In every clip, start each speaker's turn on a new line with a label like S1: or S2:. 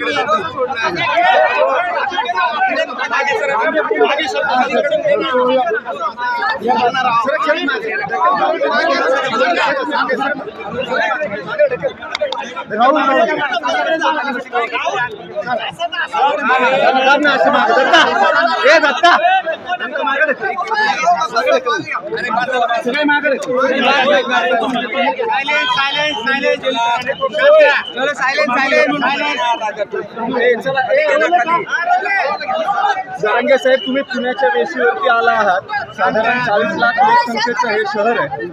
S1: सरकार हे दत्ता जरांगे साहेब तुम्ही पुण्याच्या वेशीवरती आला आहात. साधारण चाळीस लाख लोकसंख्येचं हे शहर आहे.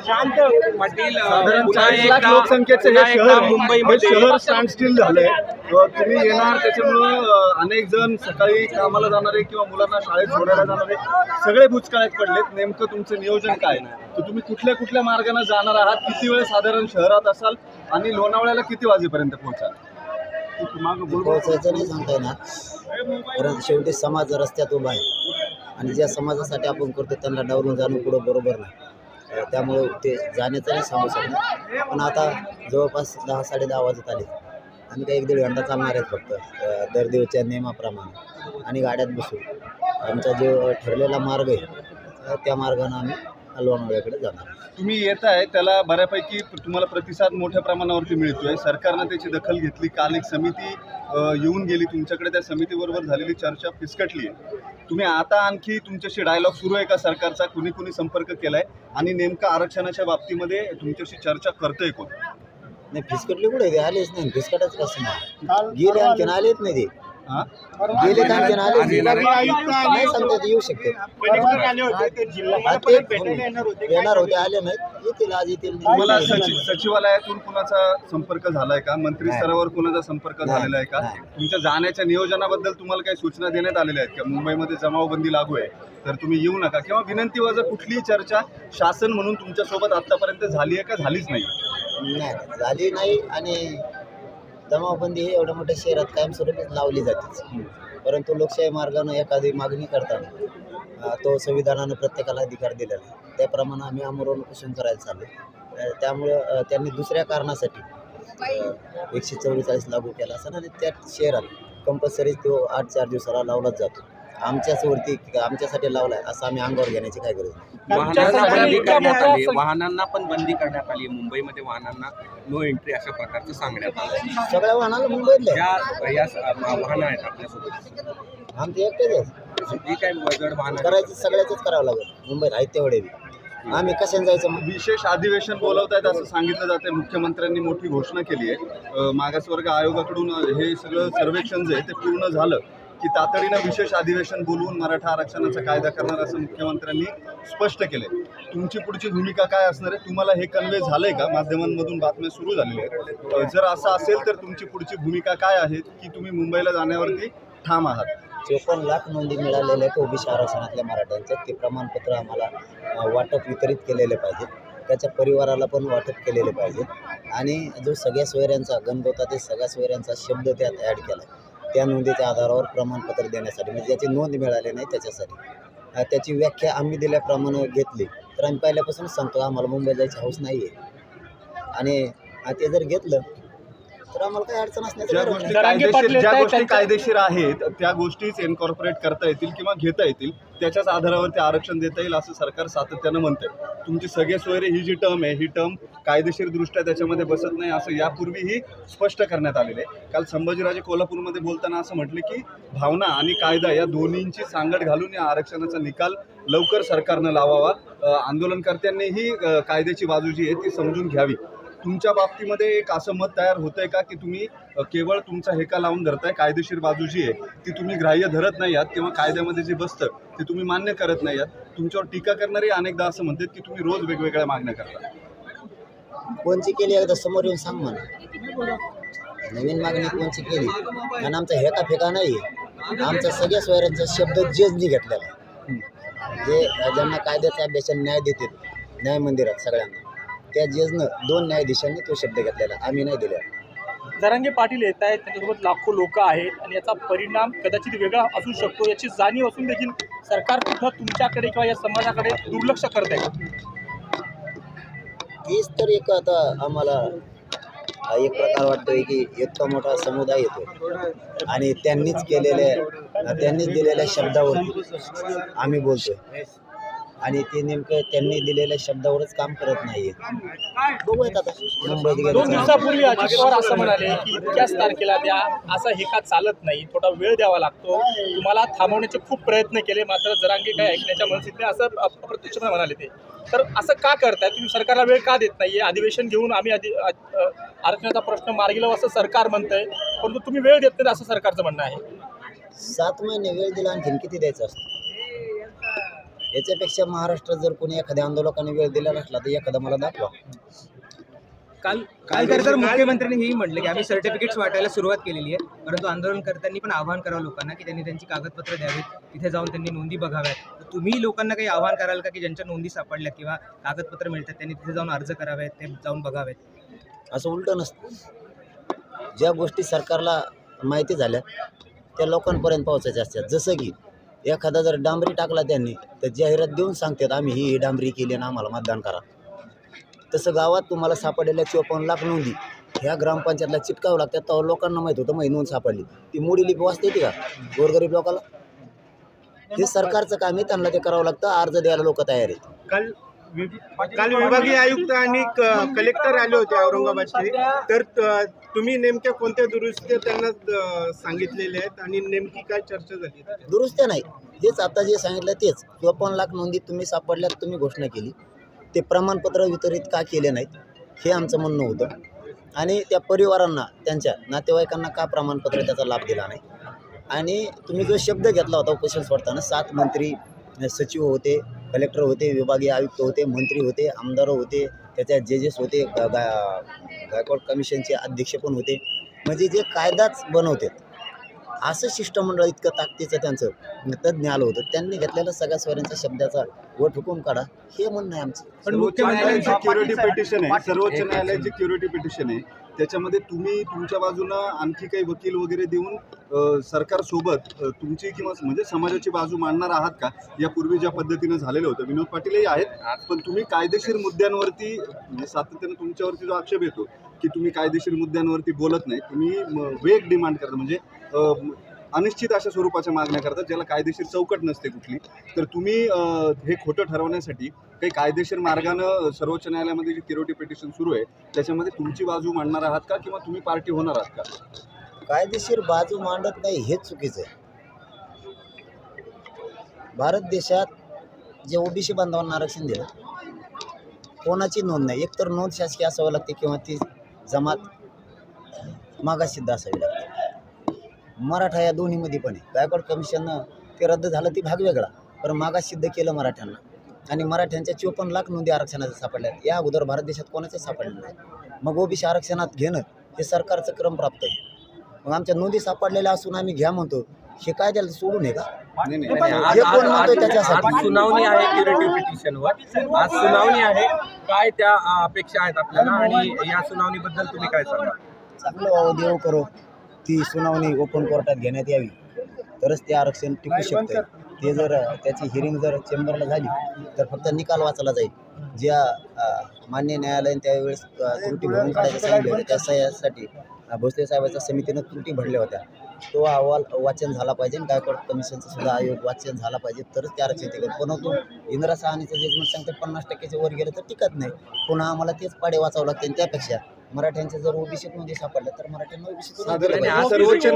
S2: शांत.
S1: साधारण चाळीस लाख लोकसंख्येचं हे शहर मुंबई शहर स्टँड स्टील झालंय तुम्ही येणार त्याच्यामुळं अनेक जण सकाळी कामाला जाणारे किंवा मुलांना शाळेत सोडायला जाणारे सगळे बुचकाळ्यात पडलेत. नेमकं तुमचं नियोजन काय तर तुम्ही कुठल्या कुठल्या मार्गाने जाणार आहात? किती वेळ साधारण शहरात असाल? आणि लोणावळ्याला किती वाजेपर्यंत पोहोचाल?
S3: पोहोचायचं नाही सांगता येणार. कारण शेवटी समाज रस्त्यात उभा आहे. आणि ज्या समाजासाठी आपण करतो त्यांना डावरून जाणं पुढं बरोबर नाही. त्यामुळे ते जाण्याचं नाही सांगू शकणार. पण आता जवळपास दहा साडे दहा वाजत आले. आम्ही काही एक दीड घंटा चालणार आहेत फक्त दर दिवसच्या नियमाप्रमाणे. आणि गाड्यात बसू. आमचा जो ठरलेला मार्ग आहे त्या मार्गानं आम्ही लोणावळ्याकडे जाणार.
S1: तुम्ही येत आहे त्याला बऱ्यापैकी तुम्हाला प्रतिसाद मोठ्या प्रमाणावरती मिळतोय. सरकारनं त्याची दखल घेतली काल एक समिती अ, येऊन गेली तुमच्याकडे. त्या समितीबरोबर झालेली चर्चा फिसकटली आहे. तुम्ही आता आणखी तुमच्याशी डायलॉग सुरू आहे का? सरकारचा कुणी कुणी संपर्क केलाय? आणि नेमका आरक्षणाच्या बाबतीमध्ये तुमच्याशी चर्चा करतोय कोण?
S3: नाही फिसकटले कुठे? ते आलेच नाही. फिसकटच कसं नाही? गेले आणखीन आलेच नाही ते.
S1: हा
S3: गेले आणखीन आलेच नाही येऊ शकते. हा, ते येणार होते. आले नाहीत. येतील आज येतील.
S1: तुम्हाला सचि सचिवालयातून कुणाचा संपर्क झालाय का? मंत्री. स्तरावर कुणाचा संपर्क
S3: नाही.
S1: झालेला आहे का?
S3: नाही.
S1: तुमच्या जाण्याच्या नियोजनाबद्दल तुम्हाला काही सूचना देण्यात आलेल्या आहेत का? मुंबईमध्ये जमावबंदी लागू आहे. तर तुम्ही येऊ नका. किंवा विनंती वजा कुठलीही चर्चा शासन म्हणून तुमच्यासोबत आतापर्यंत झाली आहे का? झालीच नाही
S3: नाही. झाली नाही आणि जमावबंदी ही एवढ्या मोठ्या शहरात कायमस्वरूपी लावली जाते परंतु लोकशाही मार्गानं एखादी मागणी करताना तो संविधानानं प्रत्येकाला अधिकार दिलेला आहे. त्याप्रमाणे आम्ही आमरण उपोषण करायला चाललो त्यामुळं त्यांनी दुसऱ्या कारणासाठी एकशे चव्वेचाळीस लागू केला असं आणि त्या शहरात कंपल्सरी तो आठ चार दिवसाला लावलाच जातो. आमच्याच वरती आमच्यासाठी लावलाय असं आम्ही अंगावर घेण्याची काय गरज नाही.
S4: वाहनांना बंदी करण्यात आली वाहनांना पण बंदी करण्यात आली मुंबईमध्ये वाहनांना नो एंट्री अशा प्रकारचं सांगण्यात आलं
S3: सगळ्या वाहनाला मुंबईतल्या
S4: ज्या या स- वाहनं आहेत आपल्यासोबत.
S3: आमचे एकटेच आहेत.
S4: जी काही जड वाहनं
S3: करायचं सगळ्याच करावं लागेल. मुंबईत आहेत तेवढे बी. आम्ही कशाने जायचं? मग
S1: विशेष अधिवेशन बोलवतायत असं सांगितलं जाते मुख्यमंत्र्यांनी मोठी घोषणा केली आहे. अ, मागासवर्ग आयोगाकडून हे सगळं सर्वेक्षण जे आहे ते पूर्ण झालं. की तातडीनं विशेष अधिवेशन बोलवून मराठा आरक्षणाचा कायदा करणार असं मुख्यमंत्र्यांनी स्पष्ट केले तुमची पुढची भूमिका काय असणार आहे? तुम्हाला हे कन्वे झालंय का? माध्यमांमधून बातम्या सुरू झालेल्या आहेत. जर असं असेल तर तुमची पुढची भूमिका काय आहे की तुम्ही मुंबईला जाण्यावरती ठाम आहात?
S3: चोपन्न लाख नोंदी मिळालेल्या आहेत ओबीसी आरक्षणातल्या मराठ्यांचं ते प्रमाणपत्र आम्हाला वाटप वितरित केलेले पाहिजे त्याच्या परिवाराला पण वाटप केलेले पाहिजे आणि जो सगळ्या सोयऱ्यांचा गणगोता ते सगळ्या सोयऱ्यांचा शब्द त्यात ॲड केला त्या नोंदीच्या आधारावर प्रमाणपत्र देण्यासाठी म्हणजे ज्याची नोंद मिळाली नाही त्याच्यासाठी. त्याची व्याख्या आम्ही दिल्याप्रमाणे घेतली. तर आम्ही पहिल्यापासून सांगतो आम्हाला मुंबई जायची हौस नाही आहे आणि ते जर घेतलं तर आम्हाला काही अडचण असण्याचं
S1: ज्या
S3: कारण
S1: गोष्टी
S3: नाही.
S1: कायदेशीर ज्या गोष्टी कायदेशीर आहेत त्या गोष्टीच एन्कॉर्पोरेट करता येतील किंवा घेता येतील त्याच्याच आधारावरती आरक्षण देता येईल असं सरकार सातत्यानं म्हणतंय. तुमची सगळे सोयरे ही जी टर्म आहे ही टर्म कायदेशीर दृष्ट्या त्याच्यामध्ये बसत नाही असं यापूर्वीही स्पष्ट करण्यात आलेलं आहे. काल संभाजीराजे कोल्हापूरमध्ये बोलताना असं म्हटलं की भावना आणि कायदा या दोन्हींची सांगड घालून या आरक्षणाचा निकाल लवकर सरकारनं लावावा. अ, आंदोलनकर्त्यांनीही अ, कायद्याची बाजू जी आहे ती समजून घ्यावी. तुमच्या बाबतीमध्ये एक असं मत तयार होतंय का की तुम्ही केवळ तुमचा हेका लावून धरताय कायदेशीर बाजू जी आहे ती तुम्ही ग्राह्य धरत नाही आहात किंवा कायद्यामध्ये जे बसतं ते तुम्ही मान्य करत नाही आहात. तुमच्यावर टीका करणारे अनेकदा असं म्हणतात की तुम्ही रोज वेगवेगळ्या मागण्या करता.
S3: कोणची केली एकदा समोर येऊन सांग मला. नवीन मागणी कोणची केली? आणि आमचा हेका फेका नाही आमचा सगळ्या सोयऱ्यांचा शब्द जजनी घेतलेला आहे. जे ज्यांना कायद्याचा अभ्यास न्याय देतील न्याय मंदिरात सगळ्यांना. त्या जजनं दोन न्यायाधीशांनी तो शब्द घेतलेला आम्ही नाही दिलेला
S5: जरांगे पाटील येत आहेत त्यांच्यासोबत लाखो लोक आहेत आणि याचा परिणाम कदाचित वेगळा असू शकतो याची जाणीव असून देखील सरकार कुठं तुमच्याकडे किंवा या समाजाकडे दुर्लक्ष करत आहे?
S3: तीच तर एक आता आम्हाला हा एक प्रकार वाटतोय की इतका मोठा समुदाय येतो आणि त्यांनीच केलेल्या त्यांनीच दिलेल्या शब्दावरती आम्ही बोलतोय. आणि ते नेमकं त्यांनी दिलेल्या शब्दावरच काम करत नाहीये. बघूयात आता. मुंबईत
S5: दोन दिवसापूर्वी अजित पवार असं म्हणाले की इतक्याच तारखेला द्या असा हे का चालत नाही थोडा वेळ द्यावा लागतो. तुम्हाला थांबवण्याचे खूप प्रयत्न केले मात्र जरांगे काय ऐकण्याच्या मनस्थित नाही असं अप- अप्रत्यक्षपणे म्हणाले ते. तर असं का करताय? तुम्ही सरकारला वेळ का देत नाहीये? अधिवेशन घेऊन आम्ही अधि अ- अ- आरक्षणाचा प्रश्न मार्गी लावू असं सरकार म्हणतंय परंतु तुम्ही वेळ देत नाही असं सरकारचं म्हणणं आहे.
S3: सात महिने वेळ दिला आणखीन किती द्यायचा असतो? याच्यापेक्षा महाराष्ट्रात जर कोणी एखाद्या आंदोलकाने वेळ दिला नसला तर एखादा मला दाखवा.
S2: काल काल तर तर मुख्यमंत्र्यांनी हेही म्हटलं की आम्ही सर्टिफिकेट्स वाटायला सुरुवात केलेली आहे. परंतु आंदोलनकर्त्यांनी पण आवाहन करावं लोकांना की त्यांनी त्यांची कागदपत्र द्यावीत तिथे जाऊन त्यांनी नोंदी बघाव्यात. तर तुम्ही लोकांना काही आवाहन कराल का की ज्यांच्या नोंदी सापडल्या किंवा कागदपत्र मिळतात त्यांनी तिथे जाऊन अर्ज करावेत ते जाऊन बघावेत?
S3: असं उलटं नसतं. ज्या गोष्टी सरकारला माहिती झाल्या त्या लोकांपर्यंत पोहोचायच्या असतात. जसं की एखादा जर डांबरी टाकला त्यांनी तर जाहिरात देऊन सांगतात आम्ही ही डांबरी केली आणि आम्हाला मतदान करा. तसं गावात तुम्हाला सापडलेल्या चोपन्न लाख नोंदी ह्या ग्रामपंचायतला चिटकावं लागतात तेव्हा लोकांना माहीत होतं माही नोंद सापडली. ती मोडी लिपी वाचते ती का? गोरगरीब लोकाला? हे सरकारचं काम आहे त्यांना ते करावं लागतं अर्ज द्यायला लोक तयार आहेत.
S6: काल काल विभागीय आयुक्त आणि क- कलेक्टर आले होते औरंगाबादचे. तर त- तुम्ही नेमक्या कोणत्या दुरुस्त्या त्यांना सांगितलेल्या आहेत आणि नेमकी काय चर्चा झाली
S3: दुरुस्त्या नाही. हेच आता जे सांगितलं तेच. चोपन्न लाख नोंदी तुम्ही सापडल्यात तुम्ही घोषणा केली. ते प्रमाणपत्र वितरित का केले नाहीत हे आमचं म्हणणं होतं. आणि त्या परिवारांना त्यांच्या नातेवाईकांना का प्रमाणपत्र त्याचा लाभ दिला नाही? आणि तुम्ही जो शब्द घेतला होता उपोषण सोडताना सात मंत्री सचिव होते कलेक्टर होते विभागीय आयुक्त होते मंत्री होते आमदार होते त्याच्या जजेस होते गा- गायकवाड कमिशनचे अध्यक्ष पण होते. म्हणजे जे कायदाच बनवतात असं शिष्टमंडळ इतकं ताकदीचं त्यांचं तज्ज्ञ आलं होतं. त्यांनी घेतलेल्या सगळ्या स्वरांच्या शब्दाचा वट हुकूम काढा हे म्हणणं आहे आमचं.
S1: पण मुख्यमंत्र्यांची क्युरिटी पिटिशन आहे. सर्वोच्च न्यायालयाची क्युरिटी पिटिशन आहे. त्याच्यामध्ये तुम्ही तुमच्या बाजूनं आणखी काही वकील वगैरे देऊन सरकारसोबत तुमची किंवा म्हणजे समाजाची बाजू मांडणार आहात का? यापूर्वी ज्या पद्धतीनं झालेलं होतं. विनोद पाटीलही आहेत पण तुम्ही कायदेशीर मुद्द्यांवरती म्हणजे सातत्यानं तुमच्यावरती जो आक्षेप येतो की तुम्ही कायदेशीर मुद्द्यांवरती बोलत नाही तुम्ही वेग डिमांड करता. म्हणजे अनिश्चित अशा स्वरूपाच्या मागण्या करतात ज्याला कायदेशीर चौकट नसते कुठली. तर तुम्ही हे खोटं ठरवण्यासाठी काही कायदेशीर मार्गानं सर्वोच्च न्यायालयामध्ये जी किरोटी पिटिशन सुरू आहे त्याच्यामध्ये तुमची बाजू मांडणार आहात का किंवा तुम्ही पार्टी होणार आहात का?
S3: कायदेशीर बाजू मांडत नाही हेच चुकीचं आहे. भारत देशात जे ओबीसी बांधवांना आरक्षण दिलं कोणाची नोंद नाही? एकतर नोंद शासकीय असावं लागते किंवा ती जमात मागासिद्ध असावी लागते. मराठा या दोन्हीमध्ये पण आहे. गायकवाड कमिशननं ते रद्द झालं ती भाग वेगळा. पण मागास सिद्ध केलं मराठ्यांना. आणि मराठ्यांच्या चोपन्न लाख नोंदी आरक्षणाच्या सापडल्या या अगोदर भारत देशात कोणाच्याच सापडल्या नाही. मग ओबीसी आरक्षणात घेणं हे सरकारचं क्रम प्राप्त आहे. मग आमच्या नोंदी सापडलेल्या असून आम्ही घ्या म्हणतो हे काय त्याला सोडून आहे का?
S1: नाही नाही
S4: नाही, आज-
S3: जे कोण
S4: आज-
S3: म्हणतोय
S4: आज-
S3: त्याच्यासाठी.
S4: आज सुनावणी आहे क्युरेटिव्ह पिटिशनवर आज सुनावणी आहे काय त्या अ, अपेक्षा आहेत आपल्याला आणि या सुनावणीबद्दल तुम्ही काय सांगा
S3: चांगलं व्हावं देव करो. ती सुनावणी ओपन कोर्टात घेण्यात यावी. तरच ते आरक्षण टिकू शकतं ते जर त्याची हिअरिंग जर चेंबरला झाली तर फक्त निकाल वाचला जाईल. ज्या मान्य न्यायालयाने त्यावेळेस त्रुटी भरून काढायचं सांगितलं होतं त्यासाठी अ, भोसले साहेबांच्या समितीनं त्रुटी भरल्या होत्या. तो अहवाल वाचन झाला पाहिजे. आणि गायकवाड कमिशनचं सुद्धा आयोग वाचन झाला पाहिजे. तरच ते आरक्षण टिकेल परंतु इंदिरा सहानीचं जजमेंट सांगते पन्नास टक्क्याच्या वर गेलं तर टिकत नाही. पुन्हा आम्हाला तेच पाडे वाचावं लागते त्यापेक्षा मराठ्यांचे जर ओबीसीत मध्ये सापडलं तर मराठ्यांना
S1: साधारण सर्वोच्च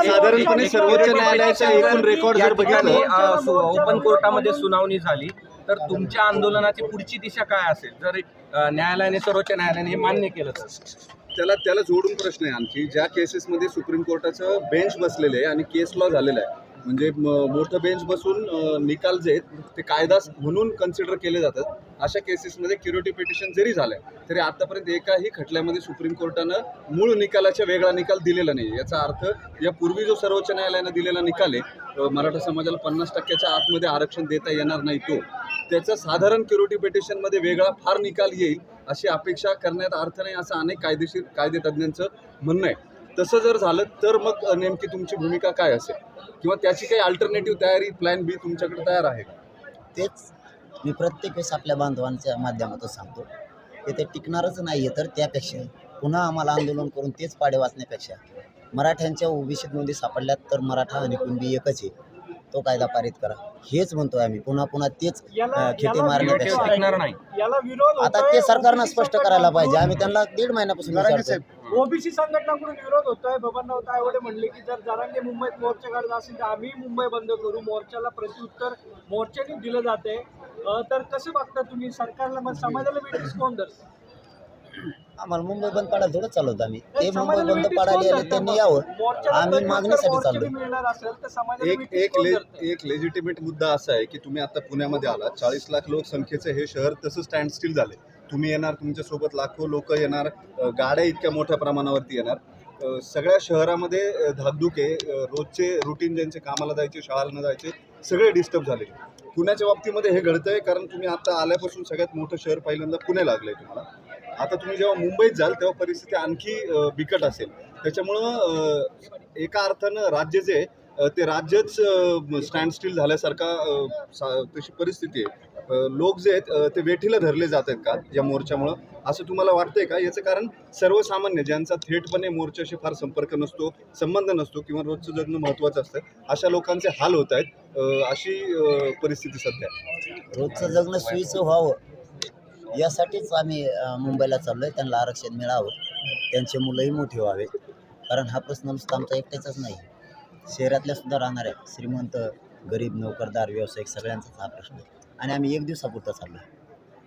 S1: साधारणपणे सर्वोच्च न्यायालयाच्या एकूण रेकॉर्ड जर बघितलं
S4: ओपन कोर्टामध्ये सुनावणी झाली तर तुमच्या आंदोलनाची पुढची दिशा काय असेल? जर न्यायालयाने सर्वोच्च न्यायालयाने हे मान्य केलं तर?
S1: त्याला त्याला जोडून प्रश्न आहे आणखी. ज्या केसेसमध्ये सुप्रीम कोर्टाचं बेंच बसलेलं आहे आणि केस लॉ झालेलं आहे म्हणजे म- मोठं बेंच बसून निकाल जे आहेत ते कायदा म्हणून कन्सिडर केले जातात. अशा केसेसमध्ये क्युरिटी पिटिशन जरी झालं तरी आतापर्यंत एकाही खटल्यामध्ये सुप्रीम कोर्टानं मूळ निकालाच्या वेगळा निकाल दिलेला नाही. याचा अर्थ यापूर्वी जो सर्वोच्च न्यायालयानं दिलेला निकाल आहे मराठा समाजाला पन्नास टक्क्याच्या आतमध्ये आरक्षण देता येणार नाही तो. त्याचा साधारण क्युरिटी पिटिशनमध्ये वेगळा फार निकाल येईल अशी अपेक्षा करण्यात अर्थ नाही असं अनेक कायदेशीर कायदे तज्ज्ञांचं म्हणणं आहे. तसं जर झालं तर मग नेमकी तुमची भूमिका काय असेल? किंवा त्याची काही अल्टरनेटिव्ह तयारी प्लॅन बी तुमच्याकडे तयार आहे का?
S3: तेच मी प्रत्येक वेळेस आपल्या बांधवांच्या माध्यमातून सांगतो ते ते टिकणारच नाही आहे तर त्यापेक्षा पुन्हा आम्हाला आंदोलन करून तेच पाडे वाचण्यापेक्षा मराठ्यांच्या ओबीसीत नोंदी सापडल्यात तर मराठा आणि कुणबी एकच आहे. तो कायदा पारित करा. हेच म्हणतोय आम्ही. पुन्हा पुन्हा तेच खेटे मारण्यापेक्षा आता ते सरकारनं स्पष्ट करायला पाहिजे. आम्ही त्यांना दीड महिन्यापासून विचारतोय.
S5: ओबीसी संघटनाकडून विरोध होतोय. बबनराव तायवडे म्हणले की जर जरांगे मुंबईत मोर्चा काढत असेल तर आम्ही मुंबई बंद करू. मोर्चाला प्रत्युत्तर मोर्चाने दिलं जाते. तर कसं बघता तुम्ही? सरकारला मग समाजाला वेटीस कोण धरतं?
S3: आम्हाला मुंबई बंद पाडायला थोडं चालवतो आम्ही. ते मुंबई बंद पाडायला आले त्यांनी? यावं. आम्ही मागणीसाठी
S5: समाजाला
S1: एक एक ले? एक लेजिटिमेट मुद्दा असा आहे की तुम्ही आता पुण्यामध्ये आलात. चाळीस लाख लोकसंख्येचं हे शहर तसं स्टँड स्टील झाले तुम्ही येणार तुमच्यासोबत लाखो लोक येणार गाड्या इतक्या मोठ्या प्रमाणावरती येणार. सगळ्या शहरामध्ये धाकधुके धाकधूक आहे. रोजचे रुटीन ज्यांचे कामाला जायचे शाळांना जायचे सगळे डिस्टर्ब झाले पुण्याच्या बाबतीमध्ये हे घडतंय कारण तुम्ही आता आल्यापासून सगळ्यात मोठं शहर पहिल्यांदा पुणे लागलं आहे तुम्हाला. आता तुम्ही जेव्हा मुंबईत जाल तेव्हा परिस्थिती आणखी बिकट असेल. त्याच्यामुळं एका अर्थानं राज्य जे ते राज्यच स्टँड स्टील झाल्यासारखा सा- तशी परिस्थिती आहे. लोक जे आहेत ते वेठीला धरले जात आहेत का या मोर्चामुळं? असं तुम्हाला वाटतंय का? याचं कारण सर्वसामान्य ज्यांचा थेटपणे मोर्चाशी फार संपर्क नसतो संबंध नसतो किंवा रोजचं जगणं महत्त्वाचं असतं अशा लोकांचे हाल होत आहेत अशी परिस्थिती सध्या
S3: रोजचं जगणं सोयीचं व्हावं यासाठीच आम्ही मुंबईला चाललो आहे त्यांना आरक्षण मिळावं. त्यांचे मुलंही मोठी व्हावे. कारण हा प्रश्न नुसता आमचा एकट्याचाच नाही. शहरातल्या सुद्धा राहणाऱ्या श्रीमंत गरीब नोकरदार व्यावसायिक सगळ्यांचाच हा प्रश्न आहे. आणि आम्ही एक दिवसापुरता चाललो आहे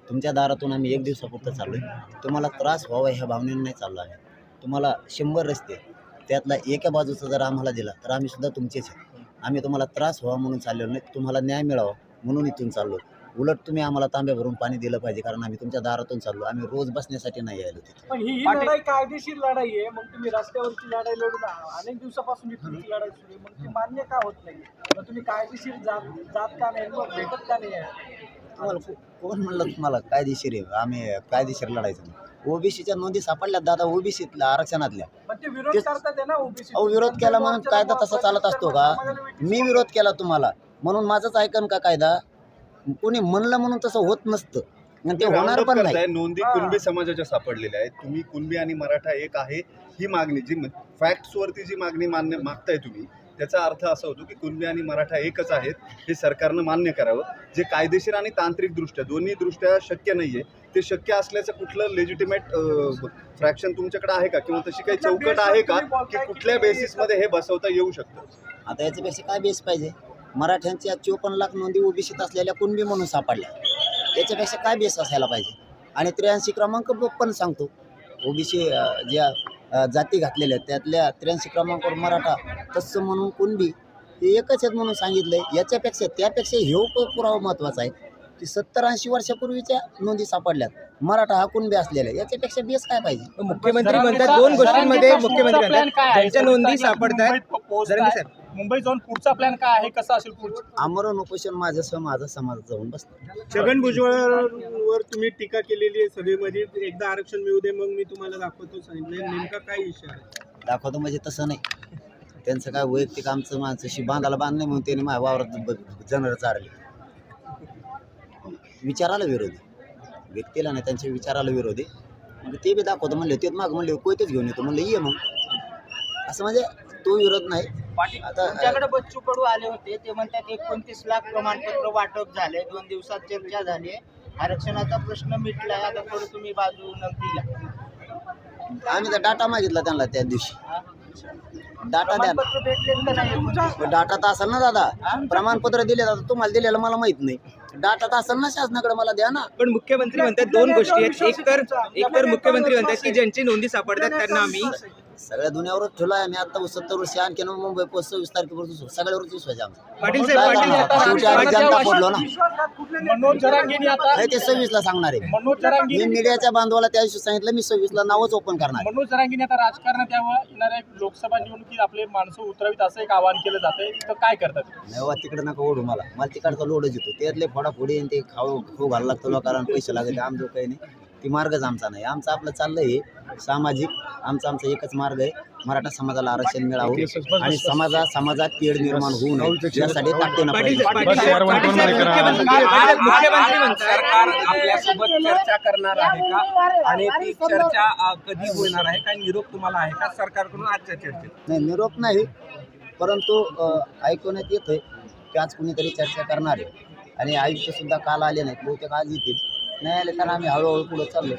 S3: तुमच्या दारातून आम्ही एक दिवसापुरतं चाललो आहे तुम्हाला त्रास व्हावा ह्या भावनेनं नाही चाललो आहे तुम्हाला शंभर रस्ते त्यातला एका बाजूचा जर आम्हाला दिला तर आम्हीसुद्धा तुमचेच आहे आम्ही तुम्हाला त्रास व्हावा म्हणून चाललेलो नाही. तुम्हाला न्याय मिळावा म्हणून इथून चाललो उलट तुम्ही आम्हाला तांब्या भरून पाणी दिलं पाहिजे कारण आम्ही तुमच्या दारातून चाललो. आम्ही रोज बसण्यासाठी नाही यायलो तिथे.
S5: पण ही ही लढाई कायदेशीर लढाई आहे. मग तुम्ही रस्त्यावरची लढाई लढून आ- अनेक दिवसापासून ही तुमची लढाई सुरू आहे. मग ती मान्य का होत नाही? मग तुम्ही कायदेशीर जात जात का नाही? मग भेटत का नाही?
S3: तुम्हाला को- कोण म्हणलं तुम्हाला कायदेशीर आहे? आम्ही कायदेशीर लढायचं ओबीसीच्या नोंदी सापडल्या दादा ओबीसीतल्या आरक्षणातल्या.
S5: मग ते विरोध
S3: तेच-
S5: करतात आहे ना ओबीसी.
S3: अहो विरोध केला म्हणून कायदा तसा चालत असतो का? मी विरोध केला तुम्हाला. म्हणून माझंच ऐकन का कायदा? कोणी म्हणलं म्हणून तसं होत नसतं. आणि ते होणार पण नाही.
S1: नोंदी
S5: हा.
S1: कुणबी समाजाच्या सापडलेल्या आहेत. तुम्ही कुणबी आणि मराठा एक आहे ही मागणी जी फॅक्ट्स वरती जी मागणी मान्य मागताय तुम्ही त्याचा अर्थ असा होतो की कुणबी आणि मराठा एकच आहेत हे सरकारनं मान्य करावं. जे कायदेशीर आणि तांत्रिक दृष्ट्या दोन्ही दृष्ट्या शक्य नाहीये. ते शक्य असल्याचं कुठलं लेजिटिमेट फ्रॅक्शन तुमच्याकडे आहे का? किंवा तशी काही चौकट आहे का की कुठल्या बेसिसमध्ये हे बसवता येऊ शकतं?
S3: आता याच्यापेक्षा काय बेस पाहिजे? मराठ्यांच्या चोपन्न लाख नोंदी ओबीसीत असलेल्या कुणबी म्हणून सापडल्या. त्याच्यापेक्षा काय बेस असायला पाहिजे? आणि त्र्याऐंशी क्रमांक पण सांगतो. ओबीसी ज्या जाती घातलेल्या आहेत त्यातल्या त्र्याऐंशी क्रमांकावर मराठा तसं म्हणून कुणबी हे एकच आहेत म्हणून सांगितलंय. याच्यापेक्षा त्यापेक्षा हे प- पुरावा महत्त्वाचा आहे की सत्तर ऐंशी वर्षापूर्वीच्या नोंदी सापडल्यात. मराठा हा कुणबी असलेला याच्यापेक्षा बेस काय पाहिजे?
S2: मुख्यमंत्री म्हणतात दोन गोष्टींमध्ये मुख्यमंत्री नोंदी सापडतात
S5: मुंबईत जाऊन पुढचा प्लॅन काय आहे? कसा असेल पुढचा?
S3: आमरण उपोषण माझं माझा समाज जाऊन बसतो.
S6: छगन भुजबळांवर तुम्ही टीका केलेली आहे सभेमध्ये. एकदा आरक्षण मिळू दे मग मी तुम्हाला दाखवतो सांगितलं नेमका काय विषय आहे?
S3: दाखवतो म्हणजे तसं नाही. त्यांचं काय वैयक्तिक आमचं माणसाशी बांधाला बांध नाही म्हणून त्यांनी माझ्या वावरात जनर चारले. विचाराला विरोधी. व्यक्तीला नाही त्यांच्या विचाराला विरोधी. मग ते बी दाखवतो म्हणले ते माग म्हणले कोयतेच घेऊन येतो. म्हणलं ये मग. असं म्हणजे तो विरोध नाही. आता
S7: तुमच्याकडे बच्चू कडू आले होते ते म्हणतात एकोणतीस लाख प्रमाणपत्र वाटप झाले दोन दिवसात चर्चा झाली आरक्षणाचा प्रश्न मिटलाय आता थोडं तुम्ही बाजू घ्या
S3: आम्ही तर डाटा मागितला त्यांना त्या दिवशी. डाटा द्या ना.
S7: प्रमाणपत्र भेटले का नाही.
S3: डाटा तर असेल ना दादा. प्रमाणपत्र दिले दादा तुम्हाला दिलेलं मला माहीत नाही. डाटा तर असेल ना शासनाकडे मला द्या ना.
S2: पण मुख्यमंत्री म्हणतात दोन गोष्टी आहेत. एक तर एक तर मुख्यमंत्री म्हणतात की ज्यांची नोंदी सापडतात त्यांना आम्ही
S3: सगळ्या दुनियावरच ठेवला आहे. आम्ही आता सत्तर वर्ष आणखी मुंबई पोस्ट सव्वीस तारखेपासून सगळ्यावरच विश्वास आहे? शेवटी आम्ही जनता पडलो ना. नाही ते सव्वीस ला सांगणार आहे. मी मीडियाच्या बांधवाला त्या दिवशी सांगितलं मी सव्वीस ला नावच ओपन करणार.
S5: मनोज जरांगेने आता राजकारणात यावं येणाऱ्या लोकसभा निवडणुकीत आपले माणसं उतरवीत असं एक आवाहन केलं जातंय. तर काय करतात?
S3: नाही तिकडे नका ओढू मला. मला तिकडचा लोडच येतो त्यातले फोडाफोडी ते खाऊ खाऊ घालायला लागतो लोकांना पैसे लागत आमचं काही नाही. ती मार्गच आमचा नाही. आमचं आपलं चाललं हे सामाजिक. आमचा आमचा एकच मार्ग आहे. मराठा समाजाला आरक्षण मिळावं आणि समाजा समाजात तेढ निर्माण होऊ नये. यासाठी ताकदीनं
S2: पाटील
S3: प्रयत्न
S2: पाटील साहेब, पाटील साहेब, मुख्यमंत्री पाटील- मुख्यमंत्री म्हणतात
S4: सरकार आपल्यासोबत चर्चा करणार आहे का? आणि ती चर्चा अ, कधी होणार आहे? काय निरोप तुम्हाला आहे का सरकारकडून आजच्या चर्चेत?
S3: नाही निरोप नाही. परंतु अ, ऐकवण्यात येतंय की आज कुणीतरी चर्चा करणार आहे. आणि आयुक्त सुद्धा काल आले नाहीत. बहुतेक आज येतील. नाही आले तर आम्ही हळूहळू पुढे चाललो